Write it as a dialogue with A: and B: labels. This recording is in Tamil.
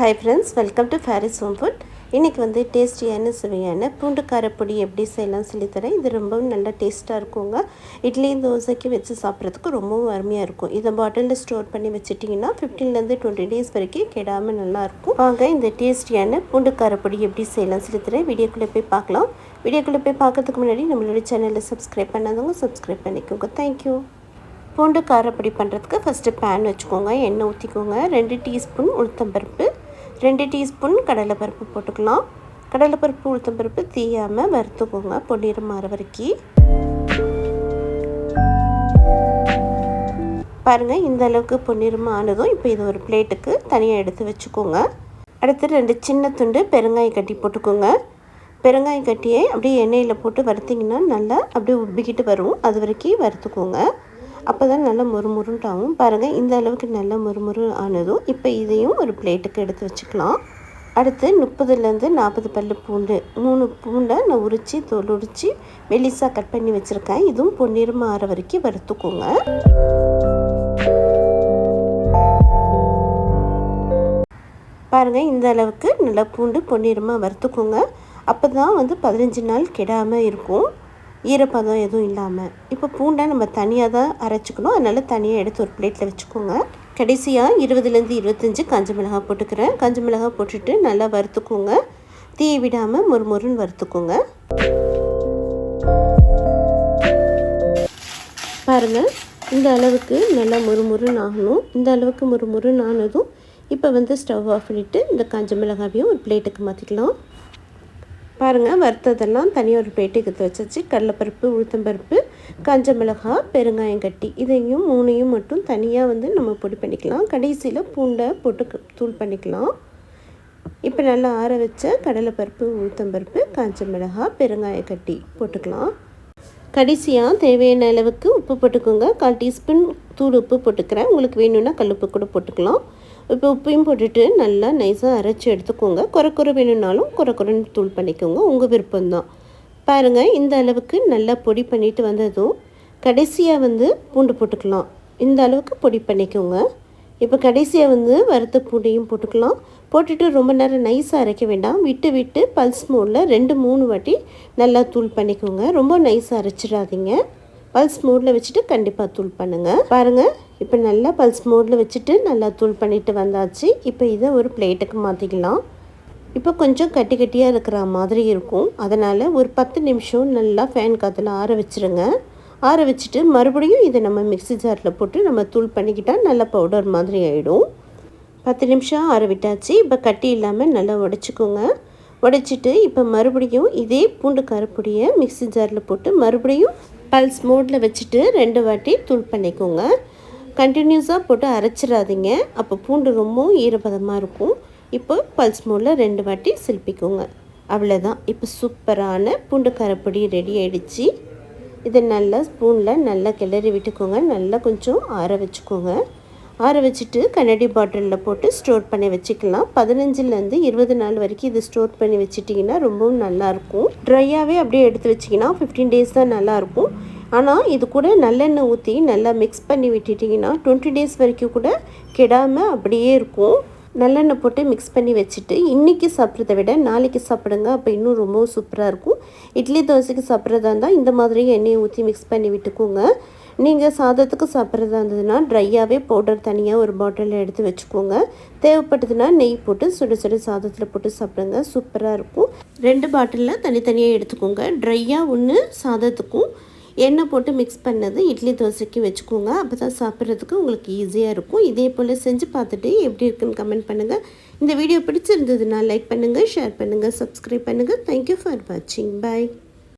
A: Hi friends welcome to Fairy's home food இன்றைக்கி வந்து டேஸ்டியான சுவையான பூண்டு காரப்பொடி எப்படி செய்யலாம் சொல்லித்தரேன். இது ரொம்பவும் நல்லா டேஸ்ட்டாக இருக்குங்க. இட்லி தோசைக்கு வச்சு சாப்பிட்றதுக்கு ரொம்பவும் அருமையாக இருக்கும். இதை பாட்டிலில் ஸ்டோர் பண்ணி வச்சுட்டிங்கன்னா ஃபிஃப்டீன்லேருந்து டுவெண்ட்டி டேஸ் வரைக்கும் கெடாமல் நல்லாயிருக்கும் வாங்க இந்த டேஸ்டியான பூண்டு காரப்பொடி எப்படி செய்யலாம் சொல்லித்தரேன். வீடியோக்குள்ளே போய் பார்க்கலாம். வீடியோக்குள்ளே போய் பார்க்கறதுக்கு முன்னாடி நம்மளோட சேனலில் சப்ஸ்கிரைப் பண்ணாதவங்க சப்ஸ்கிரைப் பண்ணிக்கோங்க. தேங்க்யூ பூண்டு காரப்பொடி பண்ணுறதுக்கு ஃபஸ்ட்டு பேன் வச்சுக்கோங்க. எண்ணெய் ஊற்றிக்கோங்க ரெண்டு டீஸ்பூன் உளுத்தம்பருப்பு. ரெண்டு டீஸ்பூன் கடலைப்பருப்பு போட்டுக்கலாம். கடலைப்பருப்பு உளுத்தம்பருப்பு தீயாமல் வறுத்துக்கோங்க பொன்னிறம் மாற வரைக்கும் பாருங்கள் இந்த அளவுக்கு பொன்னிறமாக ஆனதும் இப்போ இது ஒரு பிளேட்டுக்கு தனியாக எடுத்து வச்சுக்கோங்க. அடுத்து ரெண்டு சின்ன துண்டு பெருங்காயம் கட்டி போட்டுக்கோங்க. பெருங்காய கட்டியை அப்படியே எண்ணெயில் போட்டு வறுத்திங்கன்னா நல்லா அப்படியே உப்பிக்கிட்டு வரும். அது வரைக்கும் வறுத்துக்கோங்க. அப்போ தான் நல்லா முறுமுறுன்ட்டு ஆகும் பாருங்கள் இந்த அளவுக்கு நல்லா முறுமுறு ஆனதும் இப்போ இதையும் ஒரு பிளேட்டுக்கு எடுத்து வச்சுக்கலாம். அடுத்து முப்பதுலேருந்து நாற்பது பல்லு பூண்டு. மூணு பூண்டை நான் உரித்து தோல் உரித்து மெலிசாக கட் பண்ணி வச்சுருக்கேன். இதுவும் பொன்னிறமாக ஆற வரைக்கும் வறுத்துக்கோங்க. பாருங்கள் இந்த அளவுக்கு நல்லா பூண்டு பொன்னிறமாக வறுத்துக்கோங்க. அப்போ தான் வந்து பதினஞ்சு நாள் கெடாமல் இருக்கும். ஈரப்பதம் எதுவும் இல்லாமல் இப்போ பூண்டை நம்ம தனியாக தான் அரைச்சிக்கணும். அதனால் தனியாக எடுத்து ஒரு பிளேட்டில் வச்சுக்கோங்க. கடைசியாக இருபதுலேருந்து இருபத்தஞ்சி காஞ்ச மிளகாய் போட்டுக்கிறேன். காஞ்ச மிளகாய் போட்டுட்டு நல்லா வறுத்துக்கோங்க. தீ விடாமல் முறுமுறுன்னு வறுத்துக்கோங்க. பாருங்கள் இந்த அளவுக்கு நல்லா முறுமுறுன்னு ஆகணும். இந்த அளவுக்கு முறுமுறுன்னு ஆனதும் இப்போ வந்து ஸ்டவ் ஆஃப் பண்ணிவிட்டு இந்த காஞ்ச மிளகாவையும் ஒரு பிளேட்டுக்கு மாற்றிக்கலாம் பாருங்கள் வறுத்ததெல்லாம் தனியாக ஒரு பிளேட்டுக்கு எடுத்து வச்சாச்சு. கடலைப்பருப்பு உளுத்தம்பருப்பு காஞ்ச மிளகாய் பெருங்காயம் கட்டி இதையும் மூணையும் மட்டும் தனியாக வந்து நம்ம பொடி பண்ணிக்கலாம். கடைசியில் பூண்டை போட்டு தூள் பண்ணிக்கலாம். இப்போ நல்லா ஆற வச்ச கடலைப்பருப்பு உளுத்தம்பருப்பு காஞ்ச மிளகாய் பெருங்காயம் கட்டி போட்டுக்கலாம். கடைசியாக தேவையான அளவுக்கு உப்பு போட்டுக்கோங்க. கால் டீஸ்பூன் தூள் உப்பு போட்டுக்கிறேன். உங்களுக்கு வேணும்னா கல் உப்பு கூட போட்டுக்கலாம். இப்போ உப்பையும் போட்டுட்டு நல்லா நைஸாக அரைச்சி எடுத்துக்கோங்க. குறை குறை வேணும்னாலும் குறை குறைன்னு தூள் பண்ணிக்கோங்க. உங்கள் விருப்பம்தான். பாருங்கள் இந்த அளவுக்கு நல்லா பொடி பண்ணிட்டு வந்ததும் கடைசியாக வந்து பூண்டு போட்டுக்கலாம். இந்த அளவுக்கு பொடி பண்ணிக்கோங்க. இப்போ கடைசியாக வந்து வறுத்த பூண்டையும் போட்டுக்கலாம். போட்டுட்டு ரொம்ப நேரம் நைஸாக அரைக்க வேண்டாம். விட்டு விட்டு பல்ஸ் மோடில் ரெண்டு மூணு வாட்டி நல்லா தூள் பண்ணிக்கோங்க. ரொம்ப நைஸாக அரைச்சிடாதீங்க. பல்ஸ் மோடில் வச்சுட்டு கண்டிப்பாக தூள் பண்ணுங்கள் பாருங்கள் இப்போ நல்லா பல்ஸ் மோடில் வச்சுட்டு நல்லா தூள் பண்ணிட்டு வந்தாச்சு. இப்போ இதை ஒரு பிளேட்டுக்கு மாற்றிக்கலாம் இப்போ கொஞ்சம் கட்டி கட்டியாக இருக்கிற மாதிரி இருக்கும். அதனால் ஒரு பத்து நிமிஷம் நல்லா ஃபேன் காற்றுல ஆற வச்சுருங்க. ஆற வச்சுட்டு மறுபடியும் இதை நம்ம மிக்சி ஜாரில் போட்டு நம்ம தூள் பண்ணிக்கிட்டால் நல்லா பவுடர் மாதிரி ஆகிடும் பத்து நிமிஷம் ஆற விட்டாச்சு. இப்போ கட்டி இல்லாமல் நல்லா உடச்சிக்கோங்க. உடைச்சிட்டு இப்போ மறுபடியும் இதே பூண்டு காரப்பொடியை மிக்சி ஜாரில் போட்டு மறுபடியும் பல்ஸ் மோடில் வச்சுட்டு ரெண்டு வாட்டி தூள் பண்ணிக்கோங்க. கண்டினியூஸாக போட்டு அரைச்சிடாதீங்க. அப்போ பூண்டு ரொம்பவும் ஈரப்பதமாக இருக்கும். இப்போ பல்ஸ் மோடில் ரெண்டு வாட்டி சில்பிக்கோங்க. அவ்வளோதான் இப்போ சூப்பரான பூண்டு காரப்பொடி ரெடி ஆகிடுச்சு இதை நல்லா ஸ்பூனில் நல்லா கிளறி விட்டுக்கோங்க. நல்லா கொஞ்சம் ஆற வச்சுக்கோங்க. ஆற வச்சுட்டு கண்ணாடி பாட்டிலில் போட்டு ஸ்டோர் பண்ணி வச்சுக்கலாம். பதினஞ்சுலேருந்து இருபது நாள் வரைக்கும் இது ஸ்டோர் பண்ணி வச்சுட்டிங்கன்னா ரொம்பவும் நல்லாயிருக்கும். ட்ரையாகவே அப்படியே எடுத்து வச்சிங்கன்னா ஃபிஃப்டீன் டேஸ் தான் நல்லாயிருக்கும். ஆனால் இது கூட நல்லெண்ணெய் ஊற்றி நல்லா மிக்ஸ் பண்ணி விட்டுட்டிங்கன்னா டுவெண்ட்டி டேஸ் வரைக்கும் கூட கெடாமல் அப்படியே இருக்கும். நல்லெண்ணெய் போட்டு மிக்ஸ் பண்ணி வச்சுட்டு இன்றைக்கி சாப்பிட்றத விட நாளைக்கு சாப்பிடுங்க அப்போ இன்னும் ரொம்ப சூப்பராக இருக்கும். இட்லி தோசைக்கு சாப்பிட்றதா இருந்தால் இந்த மாதிரி எண்ணெயை ஊற்றி மிக்ஸ் பண்ணி விட்டுக்கோங்க. நீங்கள் சாதத்துக்கு சாப்பிட்றதா இருந்ததுன்னா ட்ரையாகவே பவுடர் தனியாக ஒரு பாட்டிலில் எடுத்து வச்சுக்கோங்க. தேவைப்பட்டதுன்னா நெய் போட்டு சுடு சுடு சாதத்தில் போட்டு சாப்பிடுங்க. சூப்பராக இருக்கும். ரெண்டு பாட்டிலில் தனித்தனியாக எடுத்துக்கோங்க. ட்ரையாக ஒன்று சாதத்துக்கும் எண்ணெய் போட்டு மிக்ஸ் பண்ணது இட்லி தோசைக்கு வச்சுக்கோங்க. அப்போ தான் சாப்பிட்றதுக்கு உங்களுக்கு ஈஸியாக இருக்கும். இதே போல் செஞ்சு பார்த்துட்டு எப்படி இருக்குன்னு கமெண்ட் பண்ணுங்கள் இந்த வீடியோ பிடிச்சிருந்ததுன்னா லைக் பண்ணுங்கள் ஷேர் பண்ணுங்கள் சப்ஸ்கிரைப் பண்ணுங்கள் தேங்க்யூ ஃபார் வாட்சிங் பாய்